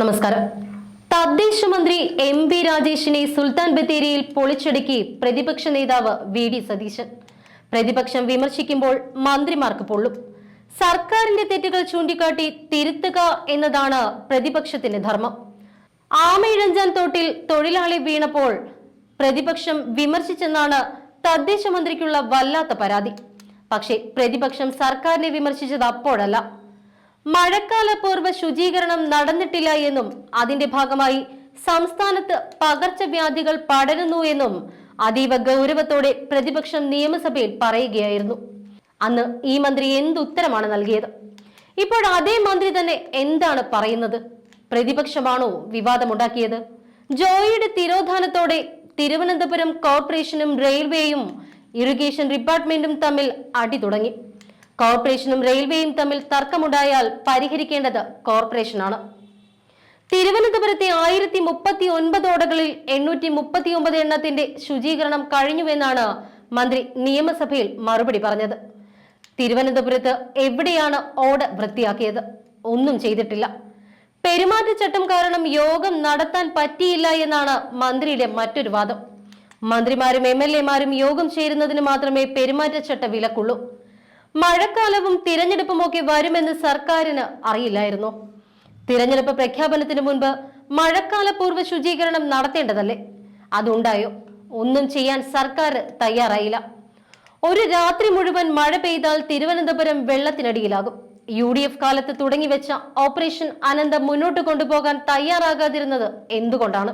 നമസ്കാരം. തദ്ദേശ മന്ത്രി എം പി രാജേഷിനെ സുൽത്താൻ ബത്തേരിയിൽ പൊളിച്ചടുക്കി പ്രതിപക്ഷ നേതാവ് വി ഡി സതീശൻ. പ്രതിപക്ഷം വിമർശിക്കുമ്പോൾ മന്ത്രിമാർക്ക് പൊള്ളും. സർക്കാരിന്റെ തെറ്റുകൾ ചൂണ്ടിക്കാട്ടി തിരുത്തുക എന്നതാണ് പ്രതിപക്ഷത്തിന്റെ ധർമ്മം. ആമയിഴഞ്ചാൻ തോട്ടിൽ തൊഴിലാളി വീണപ്പോൾ പ്രതിപക്ഷം വിമർശിച്ചെന്നാണ് തദ്ദേശ മന്ത്രിക്കുള്ള വല്ലാത്ത പരാതി. പക്ഷേ പ്രതിപക്ഷം സർക്കാരിനെ വിമർശിച്ചത് അപ്പോഴല്ല. മഴക്കാല പൂർവ ശുചീകരണം നടന്നിട്ടില്ല എന്നും അതിന്റെ ഭാഗമായി സംസ്ഥാനത്ത് പകർച്ചവ്യാധികൾ പടരുന്നു എന്നും അതീവ ഗൗരവത്തോടെ പ്രതിപക്ഷം നിയമസഭയിൽ പറയുകയായിരുന്നു. അന്ന് ഈ മന്ത്രി എന്തുത്തരമാണ് നൽകിയത്? ഇപ്പോൾ അതേ മന്ത്രി തന്നെ എന്താണ് പറയുന്നത്? പ്രതിപക്ഷമാണോ വിവാദമുണ്ടാക്കിയത്? ജോയിയുടെ തിരോധാനത്തോടെ തിരുവനന്തപുരം കോർപ്പറേഷനും റെയിൽവേയും ഇറിഗേഷൻ ഡിപ്പാർട്ട്മെന്റും തമ്മിൽ അടി തുടങ്ങി. കോർപ്പറേഷനും റെയിൽവേയും തമ്മിൽ തർക്കമുണ്ടായാൽ പരിഹരിക്കേണ്ടത് കോർപ്പറേഷനാണ്. തിരുവനന്തപുരത്തെ ആയിരത്തി മുപ്പത്തി ഒൻപത് ഓടകളിൽ എണ്ണൂറ്റി മുപ്പത്തി ഒമ്പത് എണ്ണത്തിന്റെ ശുചീകരണം കഴിഞ്ഞുവെന്നാണ് മന്ത്രി നിയമസഭയിൽ മറുപടി പറഞ്ഞത്. തിരുവനന്തപുരത്ത് എവിടെയാണ് ഓട് വൃത്തിയാക്കിയത്? ഒന്നും ചെയ്തിട്ടില്ല. പെരുമാറ്റച്ചട്ടം കാരണം യോഗം നടത്താൻ പറ്റിയില്ല എന്നാണ് മന്ത്രിയുടെ മറ്റൊരു വാദം. മന്ത്രിമാരും എം എൽ എമാരും യോഗം ചേരുന്നതിന് മാത്രമേ പെരുമാറ്റച്ചട്ട വിലക്കുള്ളൂ. മഴക്കാലവും തിരഞ്ഞെടുപ്പുമൊക്കെ വരുമെന്ന് സർക്കാരിന് അറിയില്ലായിരുന്നു. തിരഞ്ഞെടുപ്പ് പ്രഖ്യാപനത്തിന് മുൻപ് മഴക്കാല പൂർവ ശുചീകരണം നടത്തേണ്ടതല്ലേ? അതുണ്ടായോ? ഒന്നും ചെയ്യാൻ സർക്കാർ തയ്യാറായില്ല. ഒരു രാത്രി മുഴുവൻ മഴ പെയ്താൽ തിരുവനന്തപുരം വെള്ളത്തിനടിയിലാകും. യു ഡി എഫ് കാലത്ത് തുടങ്ങിവെച്ച ഓപ്പറേഷൻ അനന്ത മുന്നോട്ട് കൊണ്ടുപോകാൻ തയ്യാറാകാതിരുന്നത് എന്തുകൊണ്ടാണ്?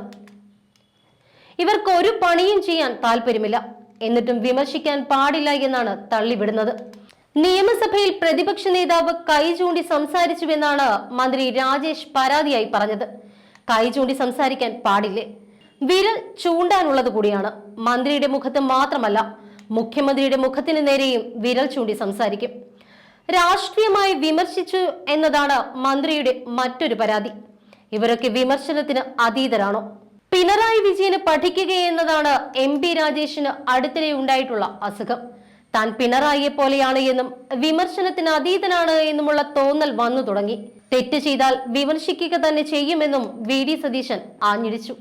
ഇവർക്ക് ഒരു പണിയും ചെയ്യാൻ താല്പര്യമില്ല എന്നിട്ടും വിമർശിക്കാൻ പാടില്ല എന്നാണ് തള്ളിവിടുന്നത്. നിയമസഭയിൽ പ്രതിപക്ഷ നേതാവ് കൈ ചൂണ്ടി സംസാരിച്ചുവെന്നാണ് മന്ത്രി രാജേഷ് പരാതിയായി പറഞ്ഞത്. കൈ ചൂണ്ടി സംസാരിക്കാൻ പാടില്ലേ? വിരൽ ചൂണ്ടാനുള്ളത് കൂടിയാണ്. മന്ത്രിയുടെ മുഖത്ത് മാത്രമല്ല മുഖ്യമന്ത്രിയുടെ മുഖത്തിന് നേരെയും വിരൽ ചൂണ്ടി സംസാരിക്കും. രാഷ്ട്രീയമായി വിമർശിച്ചു എന്നതാണ് മന്ത്രിയുടെ മറ്റൊരു പരാതി. ഇവരൊക്കെ വിമർശനത്തിന് അതീതരാണോ? പിണറായി വിജയന് പഠിക്കുകയെന്നതാണ് എം പി രാജേഷിന് അടുത്തിടെ ഉണ്ടായിട്ടുള്ള അസുഖം. താൻ പിണറായിയെ പോലെയാണ് എന്നും വിമർശനത്തിന് അതീതനാണ് എന്നുമുള്ള തോന്നൽ വന്നു തുടങ്ങി. തെറ്റ് ചെയ്താൽ വിമർശിക്കുക തന്നെ ചെയ്യുമെന്നും വി. ഡി. സതീശൻ ആഞ്ഞടിച്ചു.